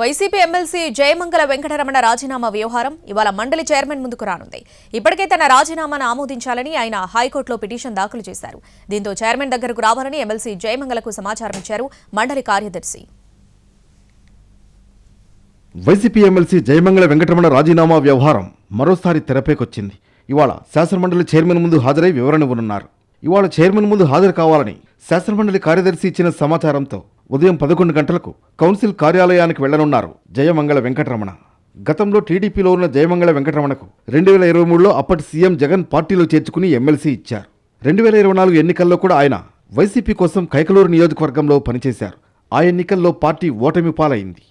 YCP MLC Jayamangala Venkataramana రాజీనామా వ్యవహారం ఇవాళ మండలి చైర్మన్ ముందుకు రానుంది. ఇప్పటికే తన రాజీనామాను ఆమోదించాలని ఆయన హైకోర్టులో పిటిషన్ దాఖలు చేశారు. దీంతో చైర్మన్ దగ్గరకు రావాలని ఎమ్మెల్సీ జయమంగళకు సమాచారం ఇచ్చారు మండలి కార్యదర్శి. వైసీపీ ఎమ్మెల్సీ జయమంగళ వెంకటరమణ రాజీనామా వ్యవహారం మరోసారి తెరపైకొచ్చింది. ఇవాళ శాసనమండలి చైర్మన్ ముందు హాజరై వివరణ ఇవ్వనున్నారు. ఇవాళ చైర్మన్ ముందు హాజరు కావాలని శాసనమండలి కార్యదర్శి ఇచ్చిన సమాచారంతో ఉదయం పదకొండు గంటలకు కౌన్సిల్ కార్యాలయానికి వెళ్ళనున్నారు జయమంగళ వెంకటరమణ. గతంలో టీడీపీలో ఉన్న జయమంగళ వెంకటరమణకు రెండు వేల ఇరవై మూడులో అప్పటి సీఎం జగన్ పార్టీలో చేర్చుకుని ఎమ్మెల్సీ ఇచ్చారు. రెండు వేల ఇరవై నాలుగు ఎన్నికల్లో కూడా ఆయన వైసీపీ కోసం కైకలూరు నియోజకవర్గంలో పనిచేశారు. ఆ ఎన్నికల్లో పార్టీ ఓటమి పాలైంది.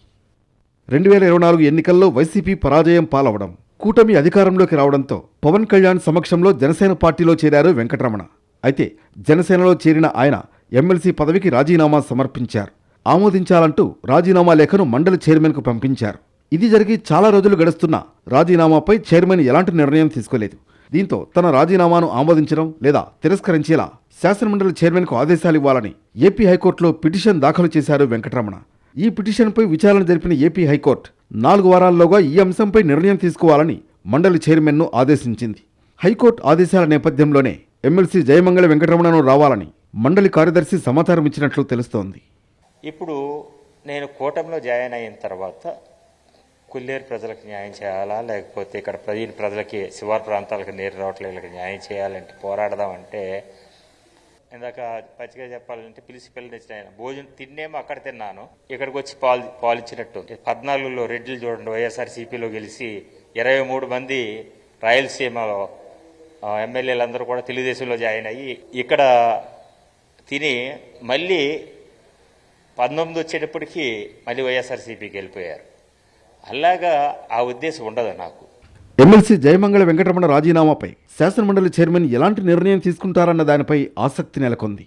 రెండు వేల ఇరవై నాలుగు ఎన్నికల్లో వైసీపీ పరాజయం పాలవడం కూటమి అధికారంలోకి రావడంతో పవన్ కళ్యాణ్ సమక్షంలో జనసేన పార్టీలో చేరారు వెంకటరమణ. అయితే జనసేనలో చేరిన ఆయన ఎమ్మెల్సీ పదవికి రాజీనామా సమర్పించారు. ఆమోదించాలంటూ రాజీనామా లేఖను మండలి చైర్మన్కు పంపించారు. ఇది జరిగి చాలా రోజులు గడుస్తున్నా రాజీనామాపై చైర్మన్ ఎలాంటి నిర్ణయం తీసుకోలేదు. దీంతో తన రాజీనామాను ఆమోదించడం లేదా తిరస్కరించేలా శాసనమండలి చైర్మన్కు ఆదేశాలు ఇవ్వాలని ఏపీ హైకోర్టులో పిటిషన్ దాఖలు చేశారు వెంకటరమణ. ఈ పిటిషన్పై విచారణ జరిపిన ఏపీ హైకోర్టు నాలుగు వారాల్లోగా ఈ అంశంపై నిర్ణయం తీసుకోవాలని మండలి చైర్మన్ను ఆదేశించింది. హైకోర్టు ఆదేశాల నేపథ్యంలోనే ఎమ్మెల్సీ జయమంగళ వెంకటరమణను రావాలని మండలి కార్యదర్శి సమాచారం ఇచ్చినట్లు తెలుస్తోంది. ఇప్పుడు నేను కూటమిలో జాయిన్ అయిన తర్వాత కుల్లేరు ప్రజలకు న్యాయం చేయాలా? లేకపోతే ఇక్కడ ప్రజల ప్రజలకి శివారు ప్రాంతాలకు నీరు రావట్లేదు న్యాయం చేయాలంటే పోరాడదామంటే ఇందాక పచ్చిగా చెప్పాలంటే పిలిచి పిల్లనిచ్చిన ఆయన భోజనం తిన్నేమో అక్కడ తిన్నాను. ఇక్కడికి వచ్చి పాలు పాలు ఇచ్చినట్టు. పద్నాలుగులో రెడ్డిలు చూడండి వైఎస్ఆర్సీపీలో గెలిచి ఇరవై మూడు మంది రాయలసీమలో ఎమ్మెల్యేలందరూ కూడా తెలుగుదేశంలో జాయిన్ అయ్యి ఇక్కడ తిని మళ్ళీ పంతొమ్మిది వచ్చేటప్పటికి మళ్ళీ వైఎస్ఆర్సీపీకి వెళ్ళిపోయారు. అలాగా ఆ ఉద్దేశం ఉండదు నాకు. ఎమ్మెల్సీ జయమంగళ వెంకటరమణ రాజీనామాపై శాసనమండలి చైర్మన్ ఎలాంటి నిర్ణయం తీసుకుంటారన్న దానిపై ఆసక్తి నెలకొంది.